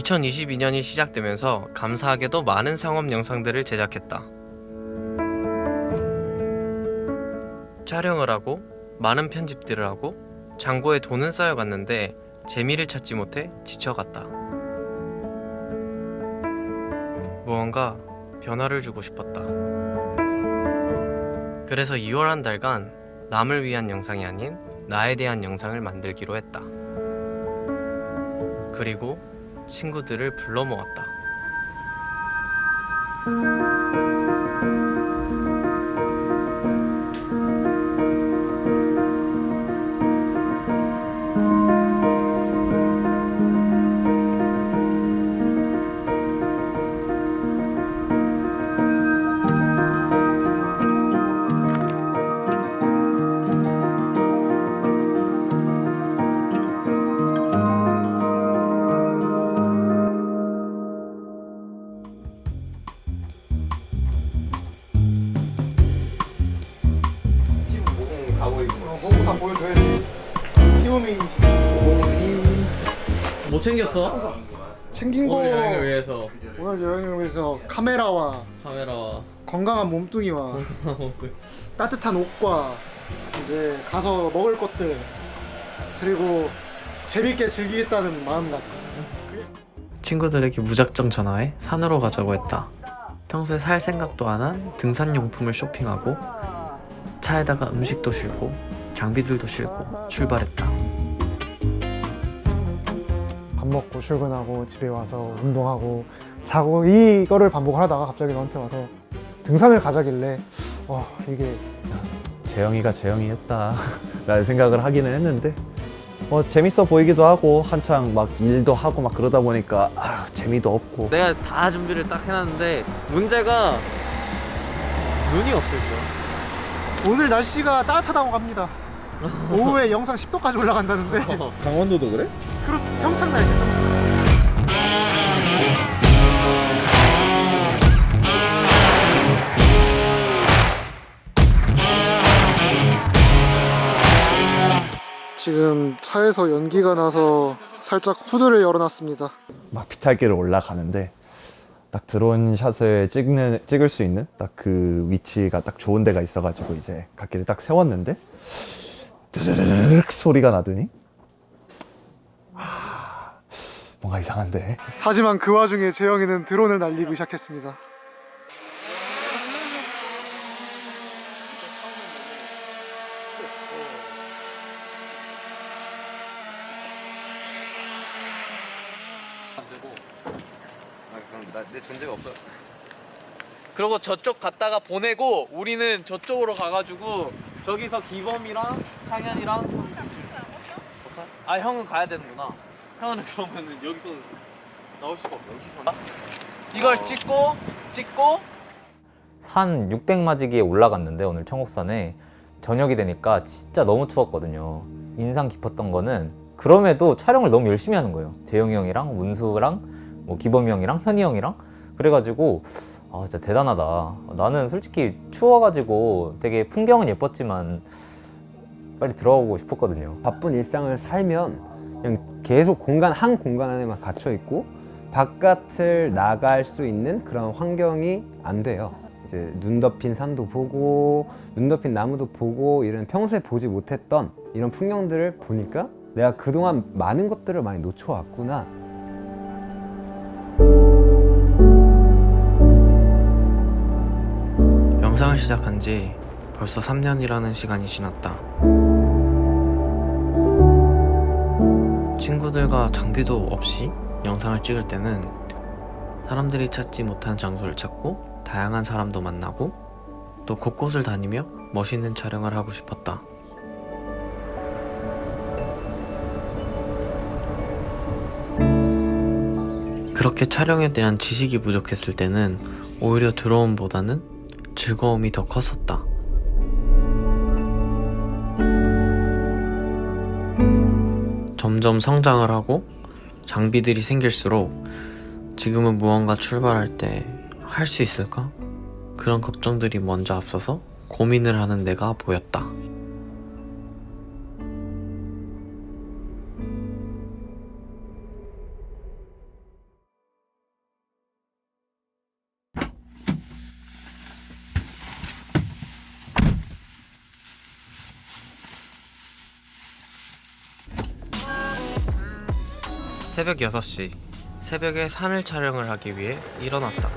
2022년이 시작되면서 감사하게도 많은 상업 영상들을 제작했다. 촬영을 하고 많은 편집들을 하고 장고에 돈은 쌓여갔는데 재미를 찾지 못해 지쳐갔다. 무언가 변화를 주고 싶었다. 그래서 2월 한 달간 남을 위한 영상이 아닌 나에 대한 영상을 만들기로 했다. 그리고 친구들을 불러 모았다. 못 챙겼어? 챙긴 거 오늘 여행을 위해서 오늘 여행을 위해서 카메라와 카메라와 건강한 몸뚱이와 따뜻한 옷과 이제 가서 먹을 것들 그리고 재밌게 즐기겠다는 마음가짐. 친구들에게 무작정 전화해 산으로 가자고 했다. 평소에 살 생각도 안 한 등산용품을 쇼핑하고 차에다가 음식도 싣고 장비들도 싣고 출발했다. 밥 먹고 출근하고 집에 와서 운동하고 자고 이거를 반복을 하다가 갑자기 너한테 와서 등산을 가자길래 와 이게 재영이가 재영이였다 라는 생각을 하기는 했는데 뭐 재밌어 보이기도 하고 한창 막 일도 하고 막 그러다 보니까 아, 재미도 없고 내가 다 준비를 딱 해놨는데 문제가 눈이 없을 거야. 오늘 날씨가 따뜻하다고 합니다. 오후에 영상 10도까지 올라간다는데 강원도도 그래? 그렇 평창 날씨 평창. 지금 차에서 연기가 나서 살짝 후드를 열어놨습니다. 막 비탈길을 올라가는데 딱 드론 샷을 찍는 찍을 수 있는 딱 그 위치가 딱 좋은 데가 있어가지고 이제 갓길을 딱 세웠는데 드르륵 소리가 나더니 아, 뭔가 이상한데 하지만 그 와중에 재영이는 드론을 날리기 시작했습니다. 내 존재가 없어. 그리고 저쪽 갔다가 보내고 우리는 저쪽으로 가가지고 저기서 기범이랑 상현이랑 형- 아 형은 가야 되는구나. 형은 그러면은 여기서 나올 수가 없어. 여기서 이걸 찍고 찍고 산 600마지기에 올라갔는데 오늘 청옥산에 저녁이 되니까 진짜 너무 추웠거든요. 인상 깊었던 거는 그럼에도 촬영을 너무 열심히 하는 거예요. 재영이 형이랑 문수랑 뭐 기범이 형이랑 현이 형이랑 그래가지고 아 진짜 대단하다. 나는 솔직히 추워가지고 되게 풍경은 예뻤지만 빨리 들어가고 싶었거든요. 바쁜 일상을 살면 그냥 계속 공간 한 공간 안에만 갇혀 있고 바깥을 나갈 수 있는 그런 환경이 안 돼요. 이제 눈 덮인 산도 보고 눈 덮인 나무도 보고 이런 평소에 보지 못했던 이런 풍경들을 보니까 내가 그동안 많은 것들을 많이 놓쳐왔구나. 영상을 시작한 지 벌써 3년이라는 시간이 지났다. 친구들과 장비도 없이 영상을 찍을 때는 사람들이 찾지 못한 장소를 찾고 다양한 사람도 만나고 또 곳곳을 다니며 멋있는 촬영을 하고 싶었다. 그렇게 촬영에 대한 지식이 부족했을 때는 오히려 드로운보다는 즐거움이 더 컸었다. 점점 성장을 하고 장비들이 생길수록 지금은 무언가 출발할 때 할 수 있을까? 그런 걱정들이 먼저 앞서서 고민을 하는 내가 보였다. 6시 새벽에 산을 촬영을 하기 위해 일어났다.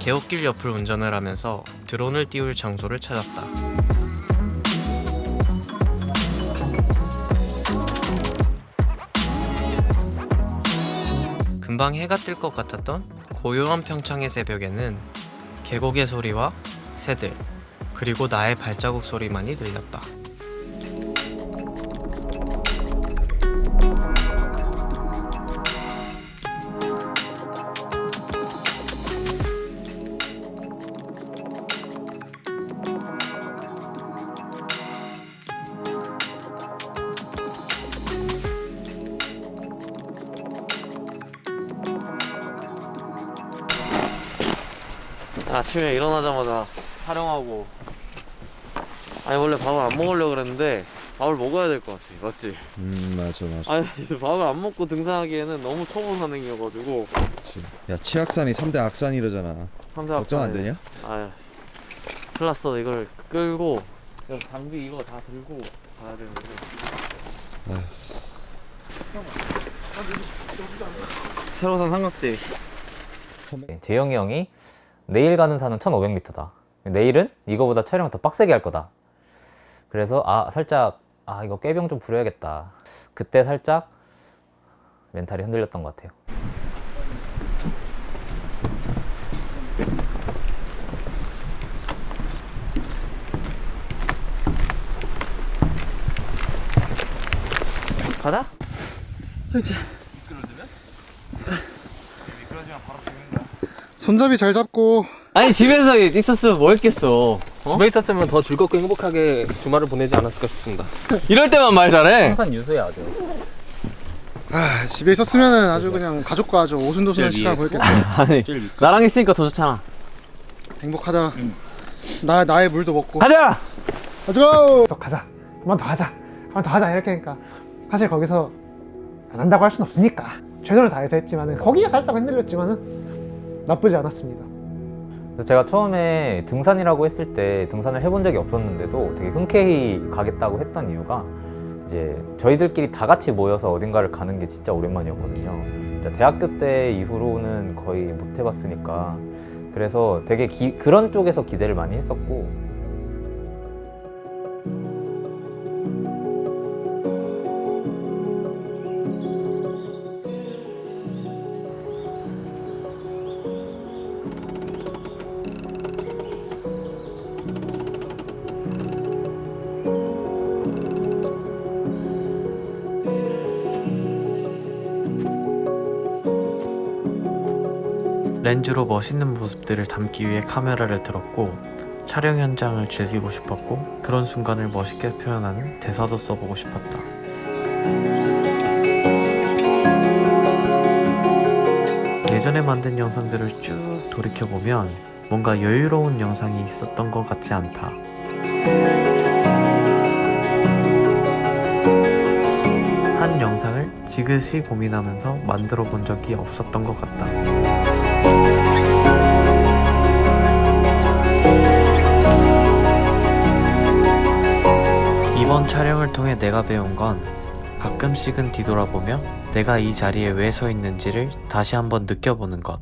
개옥길 옆을 운전을 하면서 드론을 띄울 장소를 찾았다. 금방 해가 뜰 것 같았던 고요한 평창의 새벽에는 계곡의 소리와 새들 그리고 나의 발자국 소리만이 들렸다. 아침에 일어나자마자 촬영하고 아니 원래 밥을 안 먹으려고 그랬는데 밥을 먹어야 될 것 같아 맞지? 음 맞아 맞아. 아니 밥을 안 먹고 등산하기에는 너무 초보 산행이어가지고 야 치악산이 3대 악산이러잖아. 삼사 걱정 안 되냐? 아유 큰일 났어 이걸 끌고 그래서 장비 이거 다 들고 가야 되는데 새로 산 삼각대 재영이 형이 내일 가는 산은 1500m다. 내일은 이거보다 촬영을 더 빡세게 할 거다. 그래서 아 살짝 아 이거 꾀병 좀 부려야겠다. 그때 살짝 멘탈이 흔들렸던 것 같아요. 가자 손잡이 잘 잡고 아니 집에서 있었으면 뭐 했겠어 어? 집에 있었으면 더 즐겁고 행복하게 주말을 보내지 않았을까 싶습니다. 이럴 때만 말 잘해 항상 유수해야 죠 아, 집에 있었으면 아주 그냥 가족과 아주 오순도순한 시간을 보냈겠다. 아니 나랑 있으니까 더 좋잖아 행복하다. 나 나의 물도 먹고. 가자 가자. 더 가자. 한 번 더 하자. 한 번 더 하자 이렇게 하니까 사실 거기서 안 한다고 할 수는 없으니까 최선을 다해서 했지만은 거기에 살짝 흔들렸지만은 나쁘지 않았습니다. 제가 처음에 등산이라고 했을 때 등산을 해본 적이 없었는데도 되게 흔쾌히 가겠다고 했던 이유가 이제 저희들끼리 다 같이 모여서 어딘가를 가는 게 진짜 오랜만이었거든요. 대학교 때 이후로는 거의 못 해봤으니까 그래서 되게 기- 그런 쪽에서 기대를 많이 했었고 렌즈로 멋있는 모습들을 담기 위해 카메라를 들었고 촬영 현장을 즐기고 싶었고 그런 순간을 멋있게 표현하는 대사도 써보고 싶었다. 예전에 만든 영상들을 쭉 돌이켜보면 뭔가 여유로운 영상이 있었던 것 같지 않다. 한 영상을 지그시 고민하면서 만들어 본 적이 없었던 것 같다. 이번 촬영을 통해 내가 배운 건 가끔씩은 뒤돌아보며 내가 이 자리에 왜 서 있는지를 다시 한번 느껴보는 것.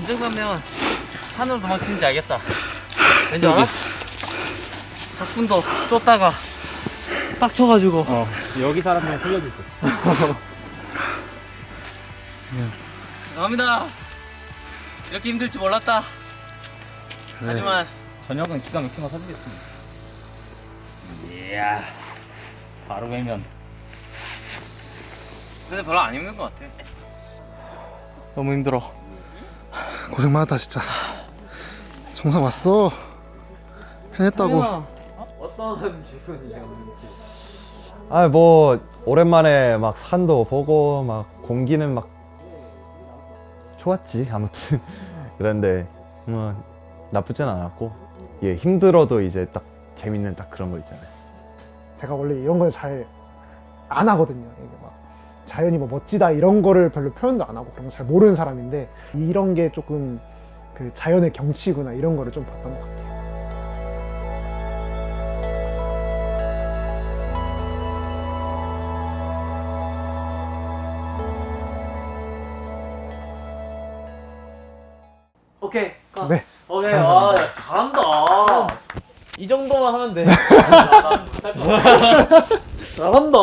생각나면 산으로 도망치는지 알겠다. 왠지 알아? 적군도 쫓다가 빡쳐가지고. 어, 여기 사람들 살려줄 때. 감사합니다. 이렇게 힘들 줄 몰랐다. 하지만 저녁은 기가 막힌 거 사주겠습니다. 이야, 바로 배면. 근데 별로 안 힘든 것 같아. 너무 힘들어. 고생 많았다 진짜 정상 왔어 해냈다고 어떤 기분이야, 뭔지. 아 뭐 오랜만에 막 산도 보고 막 공기는 막 좋았지 아무튼 그런데 뭐 나쁘진 않았고 예 힘들어도 이제 딱 재밌는 딱 그런 거 있잖아요. 제가 원래 이런 걸 잘 안 하거든요. 이게 막 자연이 뭐 멋지다 이런 거를 별로 표현도 안 하고 그런 거 잘 모르는 사람인데 이런 게 조금 그 자연의 경치구나 이런 거를 좀 봤던 것 같아요. 오케이. 가. 네. 오케이. 와, 야, 잘한다. 이 정도만 하면 돼. 잘한다.